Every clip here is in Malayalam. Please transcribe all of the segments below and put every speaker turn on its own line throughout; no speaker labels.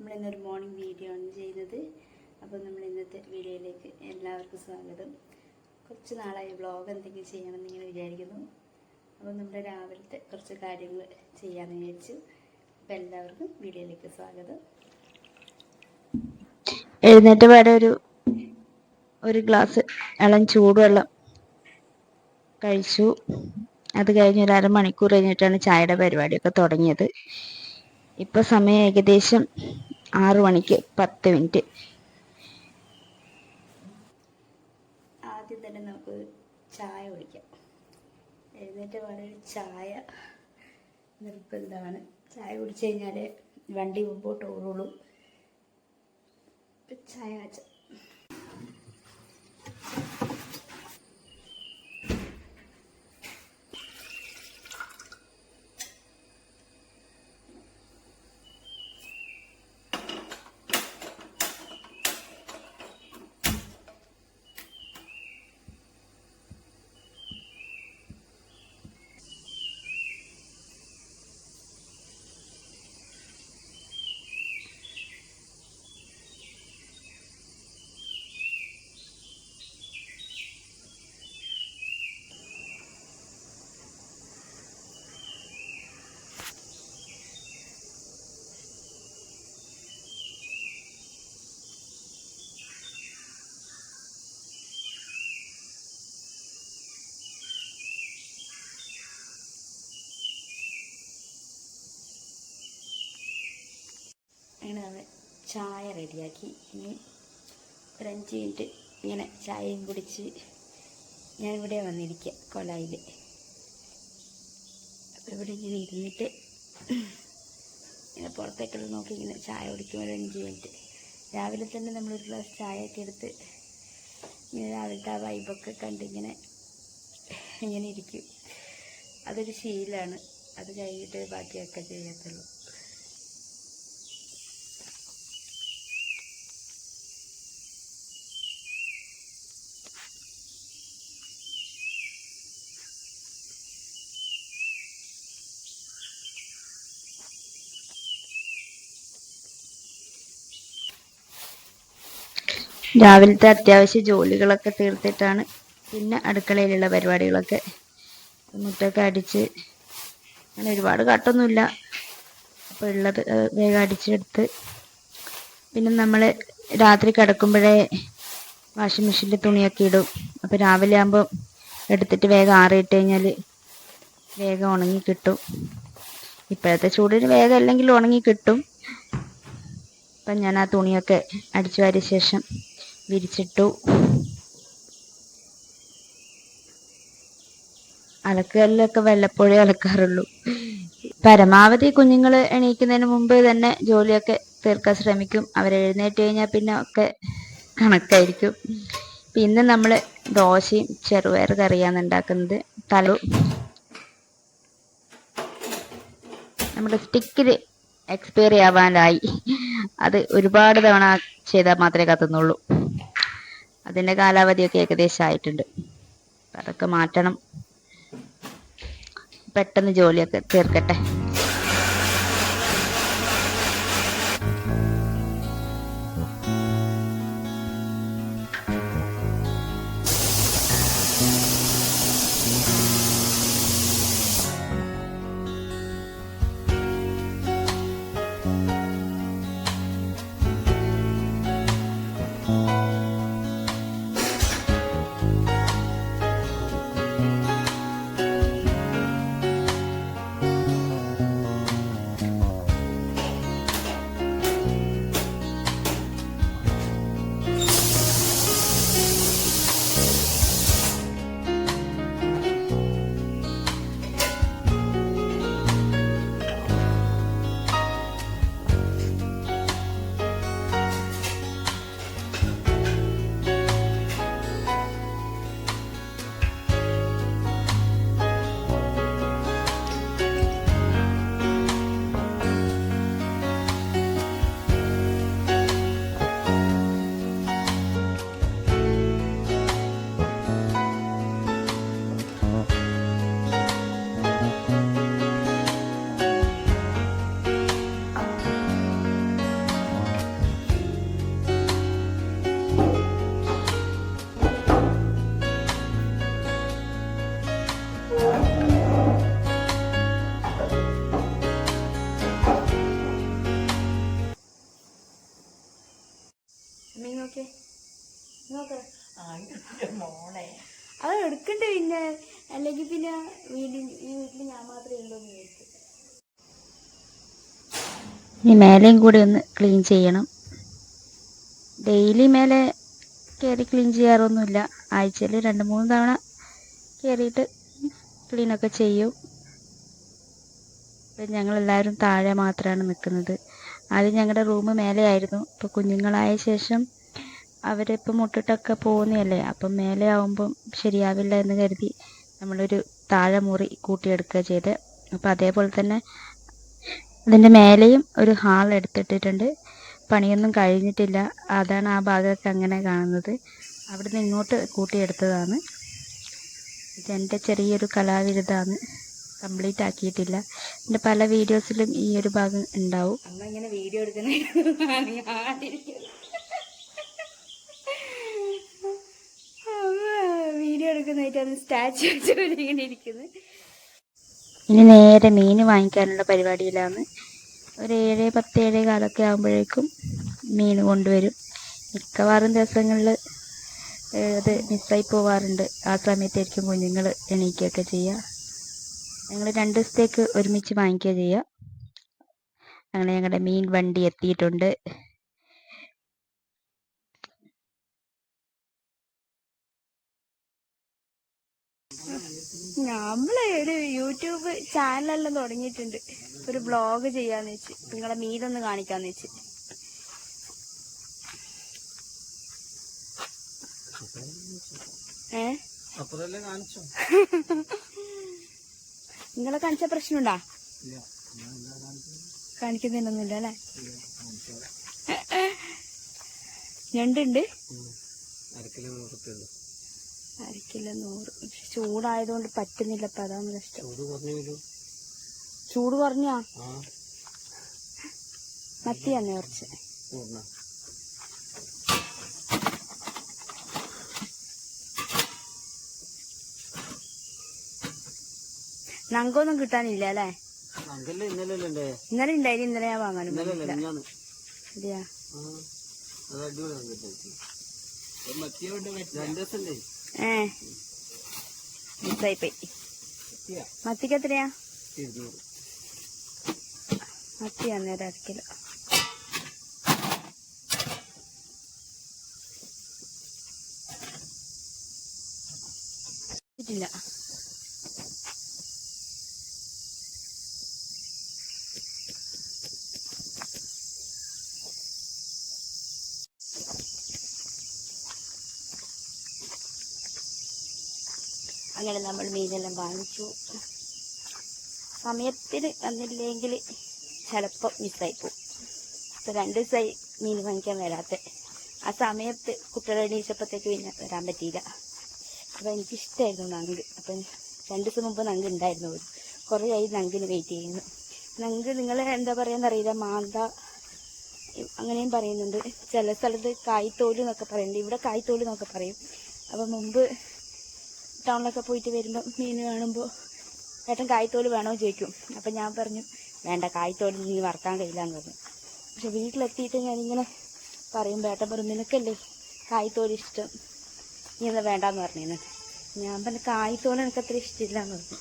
നമ്മൾ ഇന്നൊരു മോർണിംഗ് വീഡിയോ ആണ് ചെയ്യുന്നത്. അപ്പോൾ നമ്മൾ ഇന്നത്തെ വീഡിയോയിലേക്ക് എല്ലാവർക്കും സ്വാഗതം. കുറച്ച് നാളായി വ്ളോഗ് എന്തെങ്കിലും ചെയ്യണമെന്ന് ഇങ്ങനെ വിചാരിക്കുന്നു. അപ്പോൾ നമ്മൾ രാവിലത്തെ കുറച്ച് കാര്യങ്ങൾ ചെയ്യാമെന്ന് വിചാരിച്ചു. അപ്പോൾ എല്ലാവർക്കും വീഡിയോയിലേക്ക് സ്വാഗതം.
എഴുന്നേറ്റ പാടെ ഒരു ഒരു ഗ്ലാസ് ഇളം ചൂടുവെള്ളം കഴിച്ചു. അത് കഴിഞ്ഞ് ഒരു അരമണിക്കൂർ കഴിഞ്ഞിട്ടാണ് ചായയുടെ പരിപാടിയൊക്കെ തുടങ്ങിയത്. ഇപ്പൊ സമയം ഏകദേശം ആറു മണിക്ക് പത്ത് മിനിറ്റ്.
ആദ്യം തന്നെ നമുക്ക് ചായ കുടിക്കാം. എഴുന്നേറ്റ പാടെ ചായ നിർബന്ധമാണ്. ചായ കുടിച്ചു കഴിഞ്ഞാൽ വണ്ടി മുമ്പോട്ട് ഓടുള്ളൂ. ചായ ചായ ചായ റെഡിയാക്കി. ഇനി ഒരു അഞ്ച് മിനിറ്റ് ഇങ്ങനെ ചായയും കുടിച്ച് ഇവിടെ വന്നിരിക്കുക കൊലായിൽ അപ്പോൾ ഇവിടെ ഇങ്ങനെ ഇരുന്നിട്ട് ഇങ്ങനെ പുറത്തേക്കുള്ള നോക്കി ഇങ്ങനെ ചായ കുടിക്കും ഒരു അഞ്ച് മിനിറ്റ്. രാവിലെ തന്നെ നമ്മൾ ഒരു ഗ്ലാസ് ചായയൊക്കെ എടുത്ത് ഇങ്ങനെ രാവിലത്തെ ആ വൈബൊക്കെ കണ്ട് ഇങ്ങനെ ഇങ്ങനെ ഇരിക്കും. അതൊരു ശീലമാണ് അത് കഴിഞ്ഞിട്ട് ബാക്കിയൊക്കെ ചെയ്യത്തുള്ളൂ.
രാവിലത്തെ അത്യാവശ്യ ജോലികളൊക്കെ തീർത്തിട്ടാണ് പിന്നെ അടുക്കളയിലുള്ള പരിപാടികളൊക്കെ മുറ്റൊക്കെ അടിച്ച് അങ്ങനെ ഒരുപാട് കാട്ടൊന്നുമില്ല. അപ്പോൾ ഉള്ളത് വേഗം അടിച്ചെടുത്ത് പിന്നെ നമ്മൾ രാത്രി കിടക്കുമ്പോഴേ വാഷിംഗ് മെഷീനിൽ തുണിയൊക്കെ ഇടും. അപ്പോൾ രാവിലെ ആകുമ്പോൾ എടുത്തിട്ട് വേഗം ആറിയിട്ട് കഴിഞ്ഞാൽ വേഗം ഉണങ്ങി കിട്ടും. ഇപ്പോഴത്തെ ചൂടിന് വേഗം അല്ലെങ്കിൽ ഉണങ്ങി കിട്ടും. അപ്പം ഞാൻ ആ തുണിയൊക്കെ അടിച്ചു വാരിയ ശേഷം വിരിച്ചിട്ടു. അലക്കലിലൊക്കെ വല്ലപ്പോഴേ അലക്കാറുള്ളൂ. പരമാവധി കുഞ്ഞുങ്ങൾ എണീക്കുന്നതിന് മുമ്പ് തന്നെ ജോലിയൊക്കെ തീർക്കാൻ ശ്രമിക്കും. അവർ എഴുന്നേറ്റ് കഴിഞ്ഞാൽ പിന്നെ ഒക്കെ കണക്കായിരിക്കും. പിന്നെ നമ്മൾ ദോശയും ചെറുപയർ കറിയാണ് ഉണ്ടാക്കുന്നത്. തല നമ്മുടെ സ്റ്റിക്കിൽ എക്സ്പയറി ആവാനായി. അത് ഒരുപാട് തവണ ചെയ്താൽ മാത്രമേ കത്തുന്നുള്ളൂ. അതിന്റെ കാലാവധിയൊക്കെ ഏകദേശം ആയിട്ടുണ്ട്. അതൊക്കെ മാറ്റണം. പെട്ടെന്ന് ജോലിയൊക്കെ തീർക്കട്ടെ.
മോളെ.
അത് എടുക്കണ്ടേ പിന്നെ. അല്ലെങ്കിൽ പിന്നെ വീട്ടിൽ ഈ വീട്ടിൽ ഞാൻ മാത്രമേ ഉള്ളൂ
ഇനി മേലെയും കൂടി ഒന്ന് ക്ലീൻ ചെയ്യണം. ഡെയിലി മേലെ കയറി ക്ലീൻ ചെയ്യാറൊന്നുമില്ല. ആഴ്ചയിൽ രണ്ട് മൂന്ന് തവണ കയറിയിട്ട് ക്ലീനൊക്കെ ചെയ്യും. ഇപ്പം ഞങ്ങളെല്ലാവരും താഴെ മാത്രമാണ് നിൽക്കുന്നത്. ആദ്യം ഞങ്ങളുടെ റൂം മേലെയായിരുന്നു. ഇപ്പോൾ കുഞ്ഞുങ്ങളായ ശേഷം അവരിപ്പോൾ മുട്ടിട്ടൊക്കെ പോകുന്നതല്ലേ? അപ്പം മേലെ ആവുമ്പം ശരിയാവില്ല എന്ന് കരുതി നമ്മളൊരു താഴെ മുറി കൂട്ടിയെടുക്കുക ചെയ്ത്. അപ്പോൾ അതേപോലെ തന്നെ അതിന്റെ മേലെയും ഒരു ഹാൾ എടുത്തിട്ടിട്ടുണ്ട്. പണിയൊന്നും കഴിഞ്ഞിട്ടില്ല. അതാണ് ആ ഭാഗമൊക്കെ അങ്ങനെ കാണുന്നത്. അവിടെ നിന്ന് ഇങ്ങോട്ട് കൂട്ടിയെടുത്തതാണ്. ഇതെന്റെ ചെറിയൊരു കലാവിരുതാണ് കംപ്ലീറ്റ് ആക്കിയിട്ടില്ല. എന്റെ പല വീഡിയോസിലും ഈ ഒരു ഭാഗം ഉണ്ടാവും.
വീഡിയോ എടുക്കുന്ന വീഡിയോ
ഇനി നേരെ മീൻ വാങ്ങിക്കാനുള്ള പരിപാടിയിലാണ്. ഒരു ഏഴ് പത്ത് ഏഴ് കാലൊക്കെ ആകുമ്പോഴേക്കും മീൻ കൊണ്ടുവരും. മിക്കവാറും ദിവസങ്ങളിൽ അത് മിസ്സായി പോവാറുണ്ട്. ആ സമയത്തായിരിക്കും കുഞ്ഞുങ്ങൾ എണീക്കുകയൊക്കെ ചെയ്യുക. ഞങ്ങൾ രണ്ട് ദിവസത്തേക്ക് ഒരുമിച്ച് വാങ്ങിക്കുക ചെയ്യുക. അങ്ങനെ ഞങ്ങളുടെ മീൻ വണ്ടി എത്തിയിട്ടുണ്ട്.
നമ്മൾ ഒരു യൂട്യൂബ് ചാനലെല്ലാം തുടങ്ങിയിട്ടുണ്ട്. ഒരു ബ്ലോഗ് ചെയ്യാന്ന് വെച്ച്. നിങ്ങളെ മീനൊന്ന് കാണിക്കാന്ന് വെച്ച്. ഏ? നിങ്ങളെ കാണിച്ച പ്രശ്നമുണ്ടാ? കാണിക്കുന്നില്ല അല്ലേ? ഞണ്ടുണ്ട്
അരക്കിലോ
നൂറ്. ചൂടായതുകൊണ്ട് പറ്റുന്നില്ല ഇപ്പൊ അതാണ് കഷ്ടം
ചൂട് കുറഞ്ഞു
മത്തിയാന്നേ കുറച്ച്. നങ്കൊന്നും കിട്ടാനില്ല അല്ലേ?
ഇന്നലെ അല്ലേ
ഇന്നലെ ഉണ്ടായി ഇന്നലെ ഞാൻ വാങ്ങാനും അതെയാ
അത് അടിപൊളി രണ്ടു ദിവസല്ലേ
ഏ. മിസ്സായിപ്പോയി മത്തിക്ക് എത്രയാ?
മത്തിയാ
മത്തി അന്നേരം കിലോ. ഇല്ല. അങ്ങനെ നമ്മൾ മീനെല്ലാം വാങ്ങിച്ചു. സമയത്തിന് വന്നില്ലെങ്കിൽ ചിലപ്പോൾ മിസ്സായി പോകും. അപ്പോൾ രണ്ട് ദിവസമായി മീൻ വാങ്ങിക്കാൻ വരാത്ത. ആ സമയത്ത് കുട്ടികളെ എണീച്ചപ്പോഴത്തേക്ക് പിന്നെ വരാൻ പറ്റിയില്ല. അപ്പം എനിക്കിഷ്ടമായിരുന്നു നങ്ക്. അപ്പം രണ്ട് ദിവസം മുമ്പ് നങ്ക് ഉണ്ടായിരുന്നു. കുറേ ആയി നങ്കിന് വെയിറ്റ് ചെയ്യുന്നു. നങ്ക് നിങ്ങൾ എന്താ പറയാന്നറിയില്ല മാന്ത അങ്ങനെയും പറയുന്നുണ്ട്. ചില സ്ഥലത്ത് കായ്ത്തോൽ എന്നൊക്കെ പറയുന്നുണ്ട്. ഇവിടെ കായ്ത്തോൽ എന്നൊക്കെ പറയും. അപ്പം മുമ്പ് ടൗണിലൊക്കെ പോയിട്ട് വരുമ്പോൾ മീൻ കാണുമ്പോൾ ഏട്ടൻ കായ്ത്തോൽ വേണോ ചോദിക്കും. അപ്പം ഞാൻ പറഞ്ഞു വേണ്ട കായ്ത്തോൽ നീ വറക്കാൻ കഴിയില്ലെന്ന് പറഞ്ഞു. പക്ഷെ വീട്ടിലെത്തിയിട്ട് ഞാനിങ്ങനെ പറയുമ്പോൾ ഏട്ടൻ പറഞ്ഞു നിനക്കല്ലേ കായ്ത്തോൽ ഇഷ്ടം? നീ എന്താ വേണ്ടാന്ന് പറഞ്ഞു ഞാൻ പറഞ്ഞു കായ്ത്തോൽ എനിക്ക് അത്ര ഇഷ്ടമില്ല എന്ന് പറഞ്ഞു.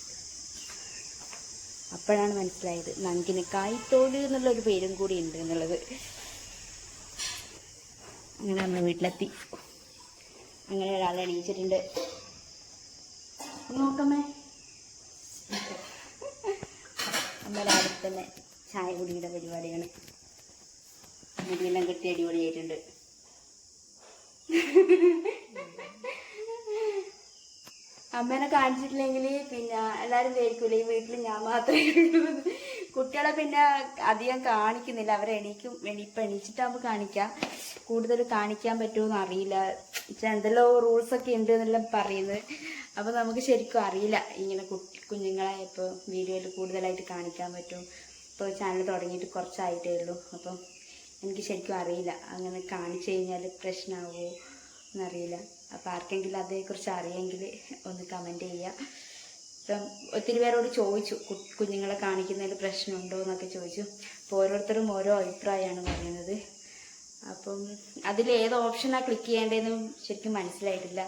അപ്പോഴാണ് മനസ്സിലായത് നങ്കിന് കായ്ത്തോൽ എന്നുള്ളൊരു പേരും കൂടി ഉണ്ട് എന്നുള്ളത്. അങ്ങനെ നമ്മൾ വീട്ടിലെത്തി. അങ്ങനെ ഒരാളെ എണീച്ചിട്ടുണ്ട്. നോക്കമ്മേ. അമ്മ രാവിലെ തന്നെ ചായ കുടിയുടെ പരിപാടിയാണ്. മുടിയെല്ലാം കെട്ടി അടിപൊളിയായിട്ടുണ്ട്. അമ്മേനെ കാണിച്ചിട്ടില്ലെങ്കിൽ പിന്നെ എല്ലാവരും വിചാരിക്കൂലേ ഈ വീട്ടിൽ ഞാൻ മാത്രമേ ഉള്ളൂ. കുട്ടികളെ പിന്നെ അധികം കാണിക്കുന്നില്ല. അവരെ എണീക്കും എണീപ്പം എണീച്ചിട്ടാകുമ്പോൾ കാണിക്കാം. കൂടുതൽ കാണിക്കാൻ പറ്റുമെന്ന് അറിയില്ല. എന്തെല്ലോ റൂൾസൊക്കെ ഉണ്ട് എന്നെല്ലാം പറയുന്നത്. അപ്പോൾ നമുക്ക് ശരിക്കും അറിയില്ല ഇങ്ങനെ കുട്ടി കുഞ്ഞുങ്ങളെ ഇപ്പോൾ വീഡിയോയിൽ കൂടുതലായിട്ട് കാണിക്കാൻ പറ്റും. ഇപ്പോൾ ചാനൽ തുടങ്ങിയിട്ട് കുറച്ചായിട്ടേ ഉള്ളൂ. അപ്പം എനിക്ക് ശരിക്കും അറിയില്ല. അങ്ങനെ കാണിച്ചു കഴിഞ്ഞാൽ പ്രശ്നമാവുമോ എന്നറിയില്ല. അപ്പോൾ ആർക്കെങ്കിലും അതേക്കുറിച്ച് അറിയെങ്കിൽ ഒന്ന് കമന്റ് ചെയ്യുക ഇപ്പം ഒത്തിരി പേരോട് ചോദിച്ചു കുഞ്ഞുങ്ങളെ കാണിക്കുന്നതിൽ പ്രശ്നമുണ്ടോ എന്നൊക്കെ ചോദിച്ചു. അപ്പോൾ ഓരോരുത്തരും ഓരോ അഭിപ്രായമാണ് പറയുന്നത്. അപ്പം അതിൽ ഏത് ഓപ്ഷനാണ് ക്ലിക്ക് ചെയ്യേണ്ടതെന്നും ശരിക്കും മനസ്സിലായിട്ടില്ല.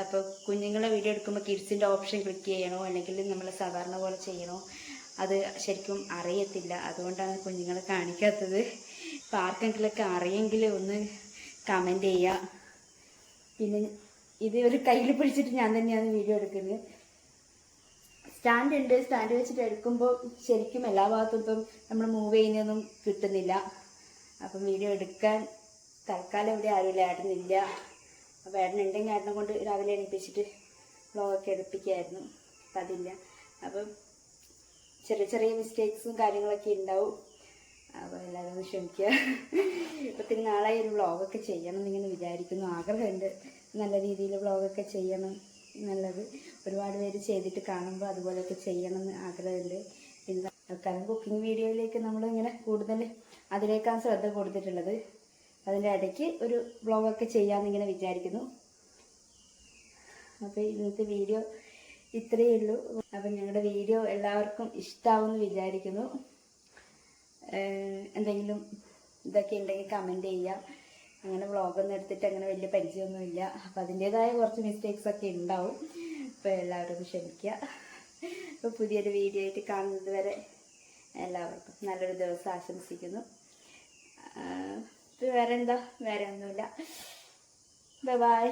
അപ്പോൾ കുഞ്ഞുങ്ങളെ വീഡിയോ എടുക്കുമ്പോൾ കിഡ്സിന്റെ ഓപ്ഷൻ ക്ലിക്ക് ചെയ്യണോ? അല്ലെങ്കിൽ നമ്മൾ സാധാരണ പോലെ ചെയ്യണോ? അത് ശരിക്കും അറിയത്തില്ല. അതുകൊണ്ടാണ് കുഞ്ഞുങ്ങളെ കാണിക്കാത്തത്. അപ്പോൾ ആർക്കെങ്കിലൊക്കെ അറിയെങ്കിൽ ഒന്ന് കമന്റ് ചെയ്യുക പിന്നെ ഇത് ഒരു കയ്യിൽ പിടിച്ചിട്ട് ഞാൻ തന്നെയാണ് വീഡിയോ എടുക്കുന്നത്. സ്റ്റാൻഡ് ഉണ്ട്. സ്റ്റാൻഡ് വെച്ചിട്ട് എടുക്കുമ്പോൾ ശരിക്കും എല്ലാ ഭാഗത്തും നമ്മൾ മൂവ് ചെയ്യുന്നതൊന്നും കിട്ടുന്നില്ല. അപ്പം വീഡിയോ എടുക്കാൻ തൽക്കാലം ഇവിടെ ആരും ഏട്ടനില്ല അപ്പോൾ ഏട്ടൻ ഉണ്ടെങ്കിൽ ഏട്ടനെ കൊണ്ട് രാവിലെ എണീപ്പിച്ചിട്ട് വ്ളോഗൊക്കെ എടുപ്പിക്കായിരുന്നു. അപ്പം അതില്ല. അപ്പം ചെറിയ ചെറിയ മിസ്റ്റേക്സും കാര്യങ്ങളൊക്കെ ഉണ്ടാവും. അപ്പോൾ എല്ലാവരും ഒന്ന് ക്ഷമിക്കുക. ഇപ്പത്തിന് നാളെ ഒരു വ്ളോഗൊക്കെ ചെയ്യണം എന്നിങ്ങനെ വിചാരിക്കുന്നു. ആഗ്രഹമുണ്ട്. നല്ല രീതിയിൽ വ്ളോഗൊക്കെ ചെയ്യണം എന്നുള്ളത്. ഒരുപാട് പേര് ചെയ്തിട്ട് കാണുമ്പോൾ അതുപോലെയൊക്കെ ചെയ്യണം എന്ന് ആഗ്രഹമുണ്ട്. പിന്നെ കാരണം കുക്കിംഗ് വീഡിയോയിലേക്ക് നമ്മളിങ്ങനെ കൂടുതൽ അതിലേക്കാണ് ശ്രദ്ധ കൊടുത്തിട്ടുള്ളത്. അതിന്റെ ഇടയ്ക്ക് ഒരു വ്ളോഗൊക്കെ ചെയ്യാമെന്നിങ്ങനെ വിചാരിക്കുന്നു. അപ്പോൾ ഇന്നത്തെ വീഡിയോ ഇത്രയേ ഉള്ളൂ. അപ്പം ഞങ്ങളുടെ വീഡിയോ എല്ലാവർക്കും ഇഷ്ടമാവുമെന്ന് വിചാരിക്കുന്നു. എന്തെങ്കിലും ഇതൊക്കെ ഉണ്ടെങ്കിൽ കമന്റ് ചെയ്യാം. അങ്ങനെ വ്ളോഗൊന്നും എടുത്തിട്ട് അങ്ങനെ വലിയ പരിചയമൊന്നുമില്ല അപ്പം അതിന്റേതായ കുറച്ച് മിസ്റ്റേക്സ് ഒക്കെ ഉണ്ടാവും അപ്പോൾ എല്ലാവരും ക്ഷമിക്കുക അപ്പോൾ പുതിയൊരു വീഡിയോ ആയിട്ട് കാണുന്നത് വരെ എല്ലാവർക്കും നല്ലൊരു ദിവസം ആശംസിക്കുന്നു. വേറെ എന്താ വേറെ ഒന്നുമില്ല. ബൈ